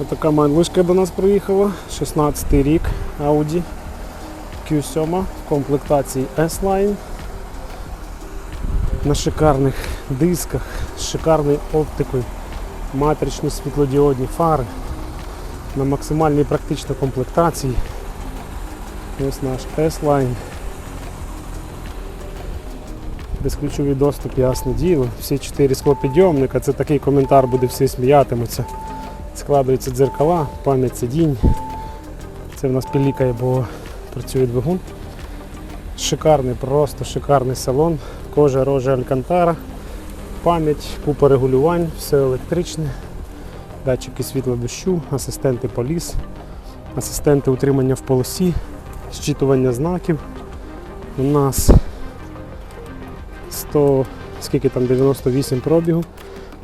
Отака малишка до нас приїхала. 16 рік Audi Q7 в комплектації S-Line. На шикарних дисках, з шикарною оптикою, матричні світлодіодні фари. На максимальній практично комплектації. Ось наш S-Line. Безключовий доступ, ясне діло. Всі чотири склопідйомника. Це такий коментар буде, всі сміятимуться. Складуються дзеркала, пам'ять сидінь. Це в нас пілікає, бо працює двигун. Шикарний, просто шикарний салон. Кожа рожа Алькантара, пам'ять, купа регулювань, все електричне, датчики світла дощу, асистенти поліс, асистенти утримання в полосі, зчитування знаків. У нас 100, скільки там 98 пробігу.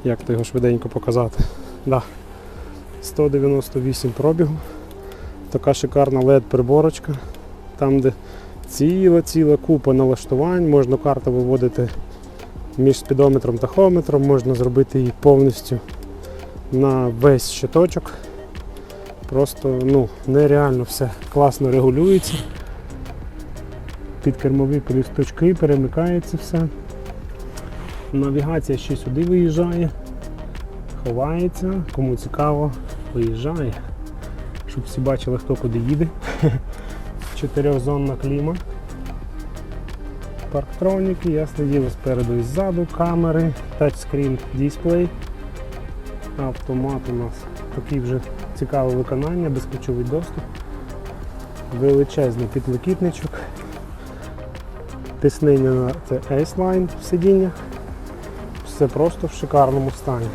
Як то його швиденько показати? Да. 198 пробігу. Така шикарна LED-приборочка. Там, де ціла-ціла купа налаштувань, можна карту виводити між спідометром та тахометром, можна зробити її повністю на весь щиточок. Просто ну, нереально все класно регулюється. Під кермові полісточки перемикається все. Навігація ще сюди виїжджає, ховається, кому цікаво, виїжджає. Щоб всі бачили, хто куди їде. Чотирьохзонна кліма. Парктроніки, ясне діло спереду і ззаду, камери, тачскрін дисплей. Автомат у нас такий вже цікаве виконання, безключовий доступ. Величезний підлокітничок. Тиснення на це S-Line в сидіннях. Все просто в шикарному стані.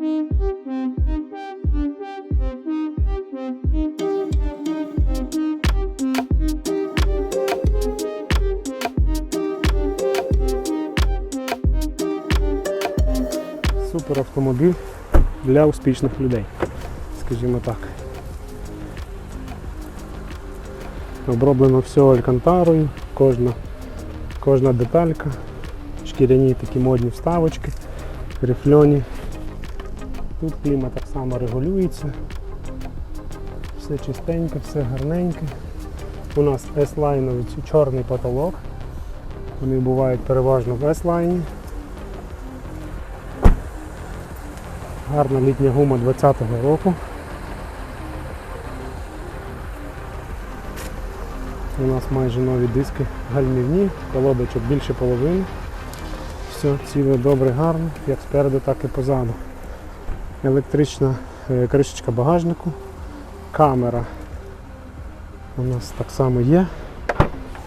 Супер автомобіль для успішних людей, скажімо так. Оброблено все алькантарою, кожна, кожна деталька, шкіряні такі модні вставочки, рифльоні. Тут клімат так само регулюється. Все чистенько, все гарненьке. У нас S-лайновий чорний потолок. Вони бувають переважно в S-лайні. Гарна літня гума 20-го року. У нас майже нові диски гальмівні, колодочок більше половини. Все ціле добре, гарно, як спереду, так і позаду. Електрична е, кришечка багажнику, камера у нас так само є.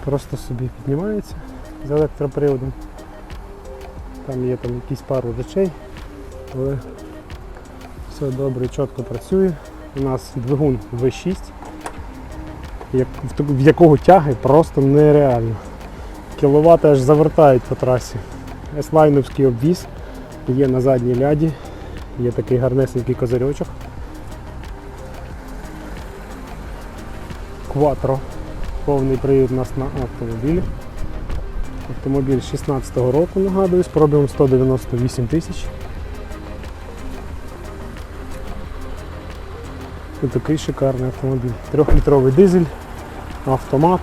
Просто собі піднімається з електроприводом. Там є там якісь пару речей, але все добре, чітко працює. У нас двигун V6, в якого тяги просто нереально. Кіловати аж завертають по трасі. С-лайновський обвіз є на задній ляді, є такий гарнесенький козирьочок. Quattro. Повний привід у нас на автомобілі. Автомобіль 16-го року, нагадую, з пробігом 198 тисяч. Такий шикарний автомобіль. Трьохлітровий дизель, автомат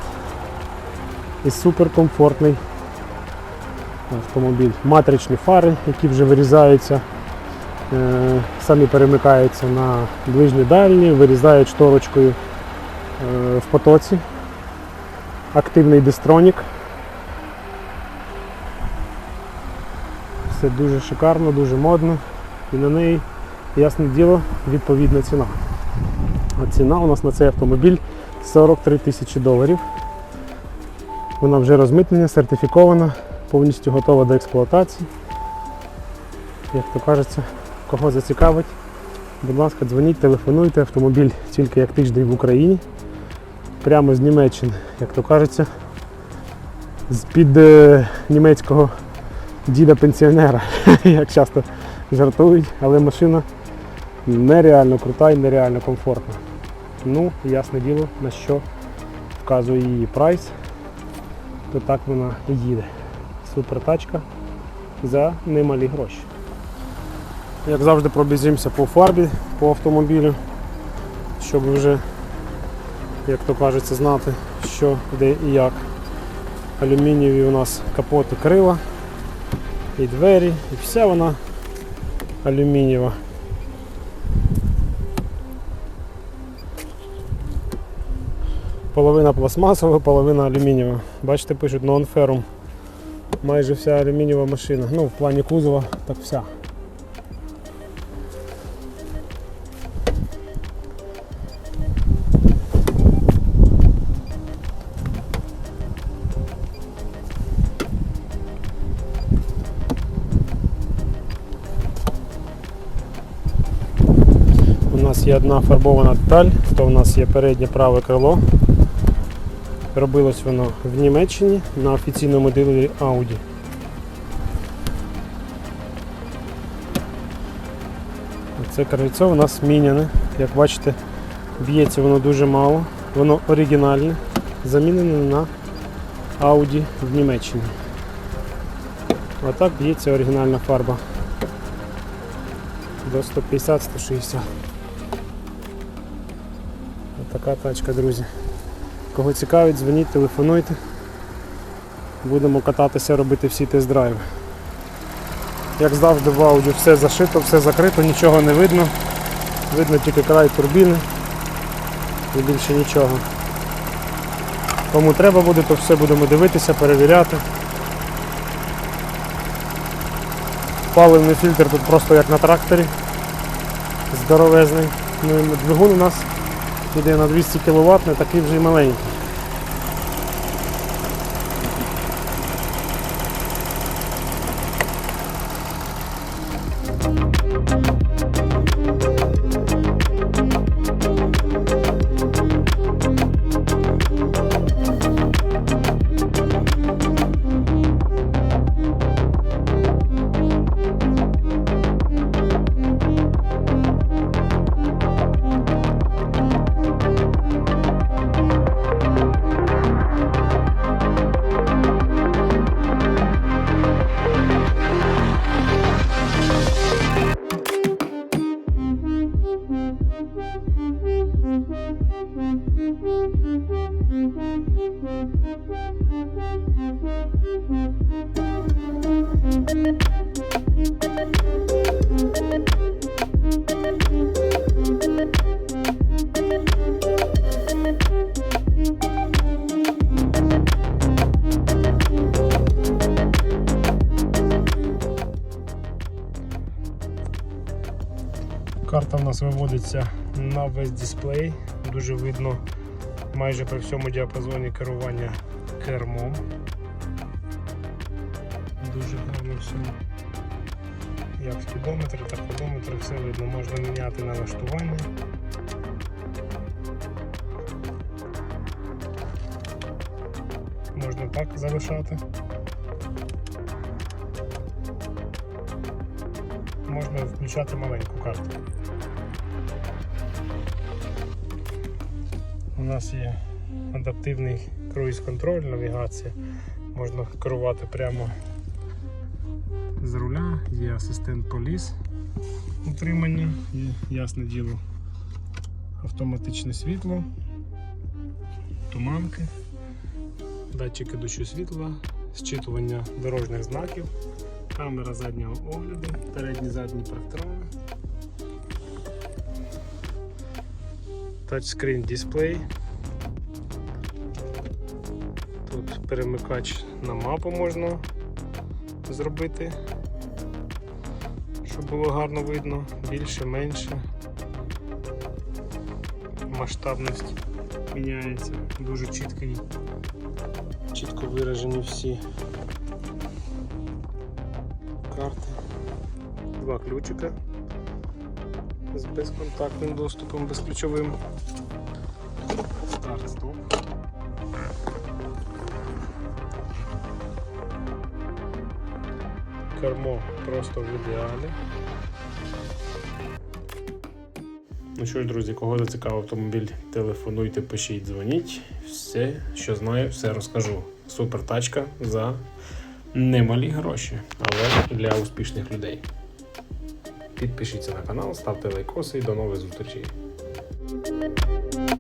і суперкомфортний автомобіль. Матричні фари, які вже вирізаються, самі перемикаються на ближні дальні, вирізають шторочкою е, в потоці. Активний дистронік. Все дуже шикарно, дуже модно. І на неї, ясне діло, відповідна ціна. А ціна у нас на цей автомобіль 43 тисячі доларів. Вона вже розмитнена, сертифікована, повністю готова до експлуатації. Як то кажеться, кого зацікавить, будь ласка, дзвоніть, телефонуйте, автомобіль тільки як тиждень в Україні. Прямо з Німеччини, як то кажеться, з-під е, німецького діда-пенсіонера, як часто жартують, але машина нереально крута і нереально комфортна. Ну, ясне діло, на що вказує її прайс, то так вона їде. Супер тачка за немалі гроші. Як завжди пробіжимося по фарбі по автомобілю, щоб вже, як то кажеться, знати, що, де і як. Алюмінієві у нас капоти крила, і двері, і вся вона алюмінієва. Половина пластмасова, половина алюмінієва. Бачите, пишуть non-ferrum. Майже вся алюмінієва машина. Ну, в плані кузова, так вся. Є одна фарбована деталь, то у нас є переднє праве крило. Робилось воно в Німеччині на офіційному дилері Audi. Це крильцо у нас міняне. Як бачите, б'ється воно дуже мало. Воно оригінальне, замінене на Audi в Німеччині. Отак б'ється оригінальна фарба. До 150-160. Така тачка, друзі. Кого цікавить, дзвоніть, телефонуйте. Будемо кататися, робити всі тест-драйви. Як завжди в ауді все зашито, все закрито, нічого не видно. Видно тільки край турбіни і більше нічого. Кому треба буде, то все будемо дивитися, перевіряти. Паливний фільтр тут просто як на тракторі. Здоровезний. Ну, і двигун у нас іде на 200 кВт, не такий вже й маленький. Нас виводиться на весь дисплей. Дуже видно майже при всьому діапазоні керування кермом. Дуже гарно все. Як спідометр, так одометр, все видно, можна міняти налаштування. Можна так залишати. Можна включати маленьку карту. У нас є адаптивний круїз-контроль, навігація. Можна керувати прямо з руля, є асистент поліс утримання, є ясне діло автоматичне світло, туманки, датчики дощу світла, зчитування дорожніх знаків, камера заднього огляду, передні задні парктрони, тачскрін дисплей. Тут перемикач на мапу можна зробити, щоб було гарно видно, більше, менше. Масштабність міняється, дуже чіткий, чітко виражені всі карти. Два ключика з безконтактним доступом, безключовим. Старт-стоп. Кермо просто в ідеалі. Ну що ж, друзі, кого зацікавив автомобіль, телефонуйте, пишіть, дзвоніть. Все, що знаю, все розкажу. Супер тачка за немалі гроші, але для успішних людей. Підпишіться на канал, ставте лайкоси і до нових зустрічей.